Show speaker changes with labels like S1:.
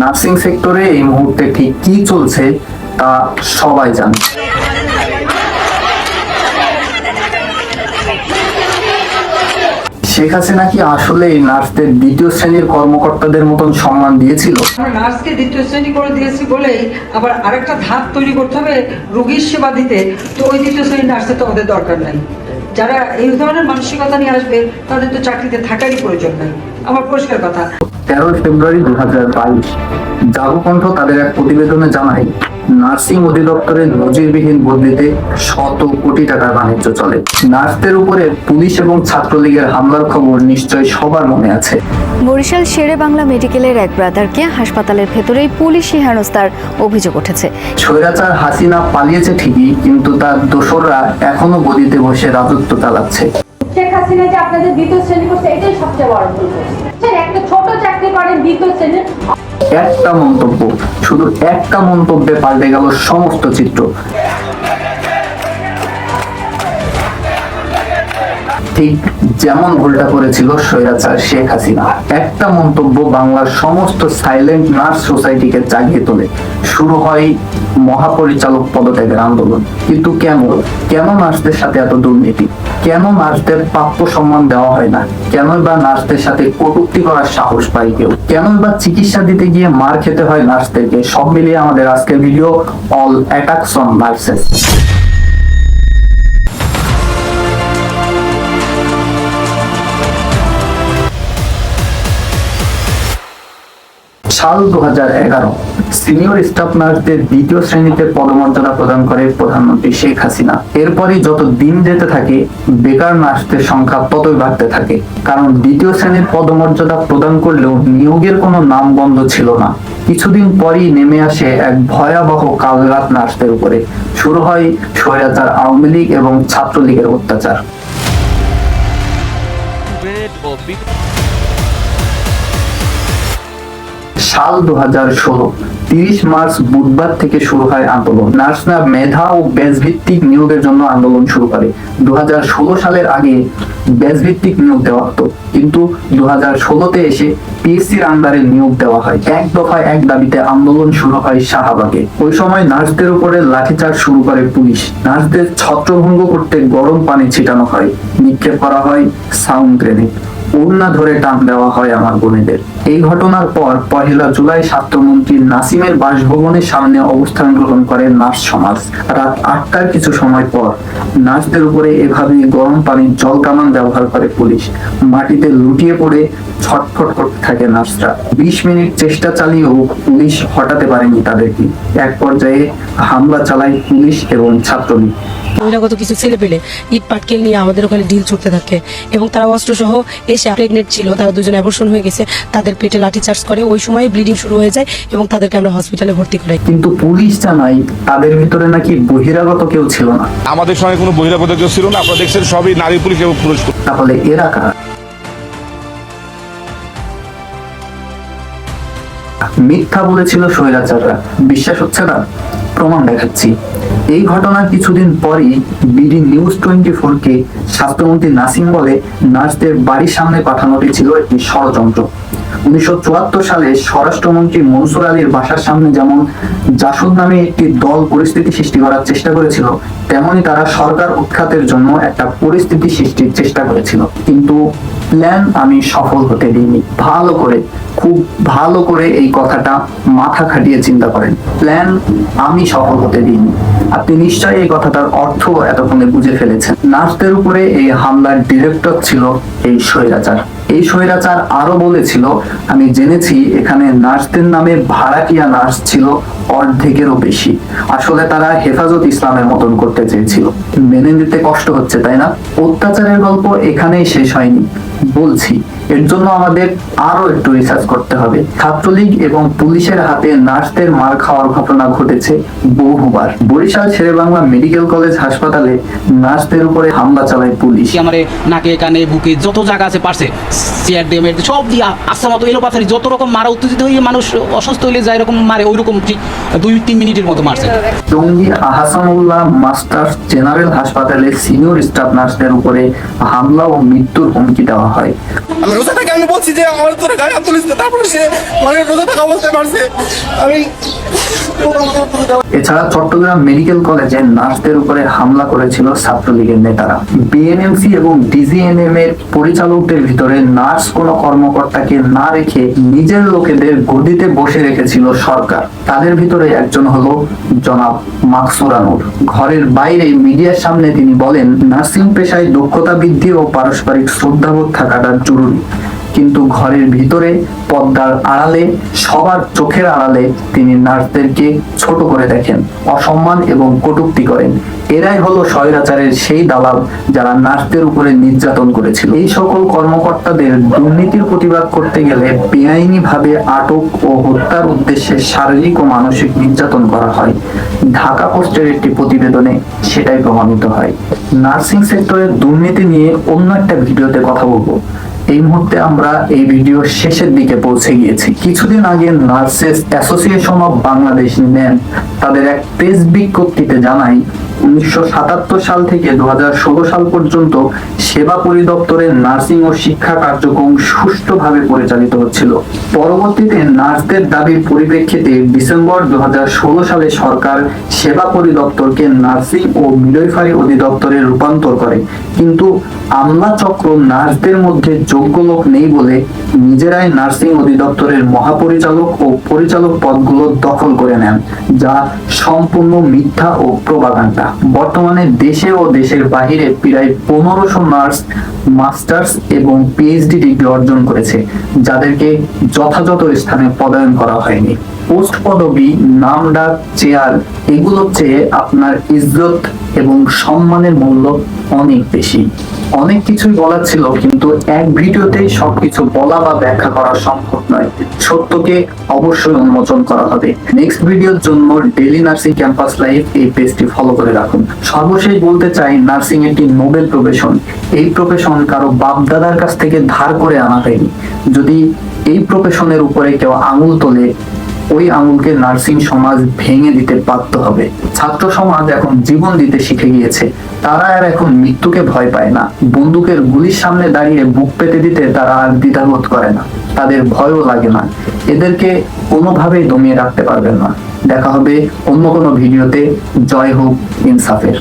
S1: Nursing সেক্টরে এই মুহূর্তে ঠিক কি চলছে তা সবাই জানে। শেখ হাসিনা কি আসলে নার্সদের দ্বিতীয় শ্রেণির কর্মকর্তাদের মতন সম্মান দিয়েছিল?
S2: নার্সকে দ্বিতীয় শ্রেণি করে দিয়েছি বলেই আবার আরেকটা ধাপ তৈরি করতে হবে রোগীর সেবা দিতে। তো ওই দ্বিতীয় শ্রেণির নার্সের তো আমাদের দরকার নাই। যারা এই ধরনের মানসিকতা নিয়ে আসবে, তাদের তো চাকরিতে থাকারই প্রয়োজন নাই। আমার পরিষ্কার কথা।
S1: তেরো ফেব্রুয়ারি দু হাজার বাইশ জাগকণ্ঠ তাদের এক প্রতিবেদনে জানায় নার্সিং অধিদপ্তরের নজিরবিহীন বদলিতে শত কোটি টাকার বাণিজ্য চলে। নার্সদের উপরে পুলিশ এবং ছাত্রলীগের হামলার খবর নিশ্চয় সবার মনে আছে।
S3: বরিশাল শেরে বাংলা মেডিকেলের এক ব্রাদারকে হাসপাতালের ভেতরেই পুলিশি হেনস্থার অভিযোগ উঠেছে।
S1: স্বৈরাচার হাসিনা পালিয়েছে ঠিকই কিন্তু তার দোসররা এখনও গদিতে বসে রাজত্ব চালাচ্ছে।
S4: শেখ হাসিনা যে আপনাদের দ্বিতীয় শ্রেণি করছে এটাই সবচেয়ে বড় ভুল দ্বিতীয় শ্রেণির
S1: একটা মন্তব্য, শুধু একটা মন্তব্যে পাল্টে গেল সমস্ত চিত্র। ঠিক যেমন ভুলটা করেছিল শেখ হাসিনা। একটা মন্তব্য বাংলার সমস্ত সাইলেন্ট নার্স সোসাইটিকে জাগিয়ে তোলে। শুরু হয় মহাপরিচালক পদত্যাগের আন্দোলন। কিন্তু কেন? কেন নার্সদের সাথে এত দুর্নীতি? কেন নার্সদের প্রাপ্য সম্মান দেওয়া হয় না? কেন বা নার্সদের সাথে কটুক্তি করার সাহস পাই কেউ? কেন বা চিকিৎসা দিতে গিয়ে মার খেতে হয় নার্সদেরকে? সব মিলিয়ে আমাদের আজকের video all attacks on nurses সাল দু হাজার এগারো সিনিয়র স্টাফ নার্সদের দ্বিতীয় শ্রেণীতে পদমর্যাদা প্রদান করে প্রধানমন্ত্রী শেখ হাসিনা। এরপরই যত দিন যেতে থাকে, বেকার নার্সদের সংখ্যা ততই বাড়তে থাকে। কারণ দ্বিতীয় শ্রেণির পদমর্যাদা প্রদান করলেও নিয়োগের কোনো নাম বন্ধ ছিল না। কিছুদিন পরই নেমে আসে এক ভয়াবহ কালরাত নার্সদের উপরে। শুরু হয় স্বৈরাচার আওয়ামী লীগ এবং ছাত্রলীগের অত্যাচার। সাল দু হাজার ষোলো। তিরিশ মার্চ বুধবার থেকে শুরু হয় আন্দোলন। নার্সরা মেধা ও ব্যাচ ভিত্তিক নিয়োগের জন্য আন্দোলন শুরু করে। দু হাজার ষোলো সালের আগে ব্যাচ ভিত্তিক নিয়োগ দেওয়া হতো। কিন্তু দু হাজার ষোলোতে এসে পিএসসির আন্ডারে নিয়োগ দেওয়া হয়। এক দফায় এক দাবিতে আন্দোলন শুরু হয় শাহবাগে। ওই সময় নার্সদের উপরে লাঠিচার্জ শুরু করে পুলিশ। নার্সদের ছত্রভঙ্গ করতে গরম পানি ছিটানো হয়। নিক্ষেপ করা হয় সাউন্ড গ্রেনেড। ওড়না ধরে টান দেওয়া হয় আমার বোনেদের। এই ঘটনার পর পহেলা জুলাই স্বাস্থ্যমন্ত্রী নাসিমের বাসভবনের সামনে অবস্থান গ্রহণ করে নার্স সমাজ। রাত আটটার কিছু সময় পর নার্সদের উপরে এভাবে গরম পানির জল কামান ব্যবহার করে পুলিশ। মাটিতে লুটিয়ে পড়ে ছটফট করতে থাকে নার্সরা। বিশ মিনিট চেষ্টা চালিয়েও পুলিশ হটাতে পারেনি তাদেরকে। এক পর্যায়ে হামলা চালায় পুলিশ এবং ছাত্রলীগ।
S5: বহিরাগত কিছু ছেলে পেলে ইট পাটকেল নিয়ে আমাদের ওখানে ডিল ছুটতে থাকে। এবং তারা অস্ত্র সহ এসে প্রেগনেন্ট ছিল তারা দুজন অ্যাবর্শন হয়ে গেছে তাদের পেটে লাঠি চার্জ করে ওই সময় ব্লিডিং শুরু হয়ে যায় এবং তাদেরকে আমরা হসপিটালে ভর্তি করাই।
S1: কিন্তু পুলিশ জানায় তাদের ভিতরে নাকি বহিরাগত কেউ ছিল না।
S6: আমাদের সঙ্গে কোনো বহিরাগত কেউ ছিল না আপনারা দেখছেন সবই নারী পুলিশ এবং পুরুষ
S1: তাহলে এরা কারা? মিথ্যা বলেছিল স্বৈরাচাররা বিশ্বাস হচ্ছে না? প্রমাণ দেখাচ্ছি। এই ঘটনার কিছুদিন পরই বিডি নিউজ টোয়েন্টি ফোর কে স্বাস্থ্যমন্ত্রী নাসিম বলে নার্সদের বাড়ির সামনে পাঠানোটি ছিল একটি ষড়যন্ত্র। উনিশশো চুয়াত্তর সালে স্বরাষ্ট্রমন্ত্রী মনসুর আলীর বাসার সামনে যেমন জাসদ নামে একটি দল পরিস্থিতি সৃষ্টি করার চেষ্টা করেছিল, তেমনি তারা সরকার উৎখাতের জন্য একটা পরিস্থিতি সৃষ্টির চেষ্টা করেছিল। কিন্তু প্ল্যান আমি সফল হতে দিইনি। ভালো করে, খুব ভালো করে এই কথাটা মাথা খাটিয়ে চিন্তা করেন। প্ল্যান আমি সফল হতে দিইনি। আপনি নিশ্চয়ই এই কথাটার অর্থ এতক্ষণে বুঝে ফেলেছেন। নার্সদের উপরে এই হামলার ডিরেক্টর ছিল এই স্বৈরাচার। এই স্বৈরাচার আরও বলেছিল, আমি জেনেছি এখানে নার্সদের নামে ভাড়াটিয়া নার্স ছিল অর্ধেকেরও বেশি। আসলে তারা হেফাজত ইসলামের মতন করতে চেয়েছিল। মেনে নিতে কষ্ট হচ্ছে, তাই না? অত্যাচারের গল্প এখানেই শেষ হয়নি। বলছি এর জন্য আমাদের আরও একটু রিসার্চ করতে হবে। ছাত্রলীগ এবং পুলিশের হাতে নার্সদের মার খাওয়ার ঘটনা ঘটেছে বহুবার। বরিশাল শেরেবাংলা মেডিকেল কলেজ হাসপাতালে নার্সদের উপরে হামলা চালায় পুলিশ।
S7: আমারে নাকে কানে বুকে যত জায়গা আছে পারছে চেয়ার দিয়ে মেরে সব দিয়া আস্তে মতো এলো পাথারি যত রকম মারা উত্তেজিত হয়ে মানুষ অসুস্থ হইলে যায় এরকম মারে ওই রকম ঠিক দুই তিন মিনিটের মতো মারছে।
S1: টঙ্গী আহসানুল্লাহ মাস্টার্স জেনারেল হাসপাতালে সিনিয়র স্টাফ নার্সদের উপরে হামলা ও মৃত্যুর হুমকি দেওয়া নেওয়া হয়।
S8: আমি রোজা থেকে আমি বলছি যে আমার তোর গায়ে হাত তুলিস তারপরে সে মানে রোজা থাকা অবস্থায় মারছে। আমি
S1: এছাড়া চট্টগ্রাম মেডিকেল কলেজে নার্সদের উপরে হামলা করেছিল ছাত্রলীগের নেতারা। বিএনএমসি এবং ডিজিএনএম এর পরিচালকদের ভিতরে নার্স কোনো কর্মকর্তাকে না রেখে নিজের লোকেদের গদিতে বসে রেখেছিল সরকার। তাদের ভিতরে একজন হলো জনাব মাকসুরানুর ঘরের বাইরে মিডিয়ার সামনে তিনি বলেন নার্সিং পেশায় দক্ষতা বৃদ্ধি ও পারস্পরিক শ্রদ্ধাবোধ থাকাটা জরুরি কিন্তু ঘরের ভিতরে পর্দার আড়ালে, সবার চোখের আড়ালে তিনি নার্সদেরকে ছোট করে দেখেন, অসম্মান এবং কটূক্তি করেন। এরাই হলো স্বৈরাচারের সেই দালাল যারা নার্সদের উপরে নির্যাতন করেছিল। এই সকল কর্মকর্তাদের দুর্নীতির প্রতিবাদ করতে গেলে বেআইনি ভাবে আটক ও হত্যার উদ্দেশ্যে শারীরিক ও মানসিক নির্যাতন করা হয়। ঢাকা পোস্টের একটি প্রতিবেদনে সেটাই প্রমাণিত হয়। নার্সিং সেক্টরের দুর্নীতি নিয়ে অন্য একটা ভিডিওতে কথা বলব। এই মুহূর্তে আমরা এই ভিডিও শেষের দিকে পৌঁছে গিয়েছি। কিছুদিন আগে নার্সেস অ্যাসোসিয়েশন অফ বাংলাদেশ নেন তাদের এক প্রেস বিজ্ঞপ্তিতে জানায় উনিশশো সাতাত্তর সাল থেকে দু হাজার ষোলো সাল পর্যন্ত সেবা পরিদপ্তরের নার্সিং ও শিক্ষা কার্যক্রম সুষ্ঠুভাবে পরিচালিত হচ্ছিল। পরবর্তীতে নার্সদের দাবির পরিপ্রেক্ষিতে ডিসেম্বর সালে সরকার সেবা পরিদপ্তরকে নার্সিং ও মিডওয়াইফারি অধিদপ্তরে রূপান্তর করে। কিন্তু আমলা চক্র নার্সদের মধ্যে যোগ্য লোক নেই বলে নিজেরাই নার্সিং অধিদপ্তরের মহাপরিচালক ও পরিচালক পদগুলো দখল করে নেন, যা সম্পূর্ণ মিথ্যা ও প্রবাগান্ডা বর্তমানে দেশে ও দেশের বাহিরে প্রায় পনেরোশো নার্স, মাস্টার্স এবং পিএইচডি ডিগ্রি অর্জন করেছে, যাদেরকে যথাযথ স্থানে পদায়ন করা হয়নি। পোস্ট পদবি, নাম ডাক, চেয়ার, এগুলোর চেয়ে আপনার ইজ্জত এবং সম্মানের মূল্য অনেক বেশি। অনেক কিছুই বলার ছিল, কিন্তু এক ভিডিওতেই সবকিছু বলা বা ব্যাখ্যা করা সম্ভব নয়। সত্যকে অবশ্যই উন্মোচন করা হবে। নেক্সট ভিডিওর জন্য ডেলি নার্সিং ক্যাম্পাস লাইফ এই পেজটি ফলো করে রাখুন। সর্বশেষ বলতে চাই নার্সিং একটি নোবেল প্রফেশন এই প্রফেশন কারও বাপ দাদার কাছ থেকে ধার করে আনা হয়নি। যদি এই প্রফেশনের উপরে কেউ আঙুল তোলে ওই আঙুলকে নার্সিং সমাজ ভেঙে দিতে বাধ্য হবে। ছাত্র সমাজ এখন জীবন দিতে শিখে গিয়েছে। তারা আর এখন মৃত্যুকে ভয় পায় না। বন্দুকের গুলির সামনে দাঁড়িয়ে বুক পেতে দিতে তারা আর দ্বিধাবোধ করে না। তাদের ভয়ও লাগে না। এদেরকে কোনোভাবেই দমিয়ে রাখতে পারবেন না। দেখা হবে অন্য কোনো ভিডিওতে। জয় হোক ইনসাফের।